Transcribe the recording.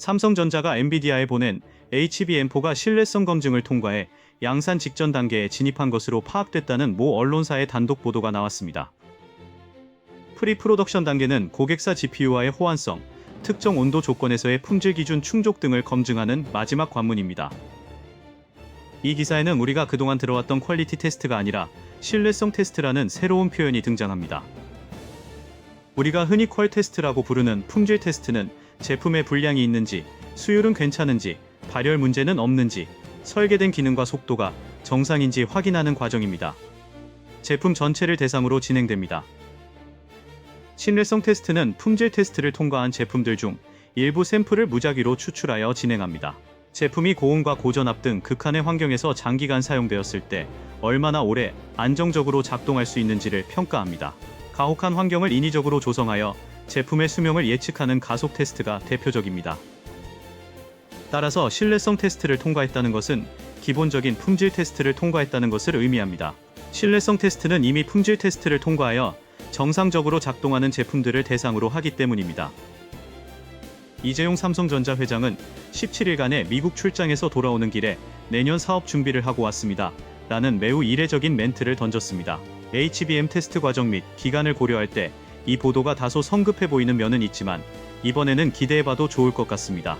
삼성전자가 엔비디아에 보낸 HBM4가 신뢰성 검증을 통과해 양산 직전 단계에 진입한 것으로 파악됐다는 모 언론사의 단독 보도가 나왔습니다. 프리 프로덕션 단계는 고객사 GPU와의 호환성, 특정 온도 조건에서의 품질 기준 충족 등을 검증하는 마지막 관문입니다. 이 기사에는 우리가 그동안 들어왔던 퀄리티 테스트가 아니라 신뢰성 테스트라는 새로운 표현이 등장합니다. 우리가 흔히 퀄 테스트라고 부르는 품질 테스트는 제품의 분량이 있는지, 수율은 괜찮은지, 발열 문제는 없는지, 설계된 기능과 속도가 정상인지 확인하는 과정입니다. 제품 전체를 대상으로 진행됩니다. 신뢰성 테스트는 품질 테스트를 통과한 제품들 중 일부 샘플을 무작위로 추출하여 진행합니다. 제품이 고온과 고전압 등 극한의 환경에서 장기간 사용되었을 때 얼마나 오래 안정적으로 작동할 수 있는지를 평가합니다. 가혹한 환경을 인위적으로 조성하여 제품의 수명을 예측하는 가속 테스트가 대표적입니다. 따라서 신뢰성 테스트를 통과했다는 것은 기본적인 품질 테스트를 통과했다는 것을 의미합니다. 신뢰성 테스트는 이미 품질 테스트를 통과하여 정상적으로 작동하는 제품들을 대상으로 하기 때문입니다. 이재용 삼성전자 회장은 17일간의 미국 출장에서 돌아오는 길에 내년 사업 준비를 하고 왔습니다. 라는 매우 이례적인 멘트를 던졌습니다. HBM 테스트 과정 및 기간을 고려할 때 이 보도가 다소 성급해 보이는 면은 있지만 이번에는 기대해봐도 좋을 것 같습니다.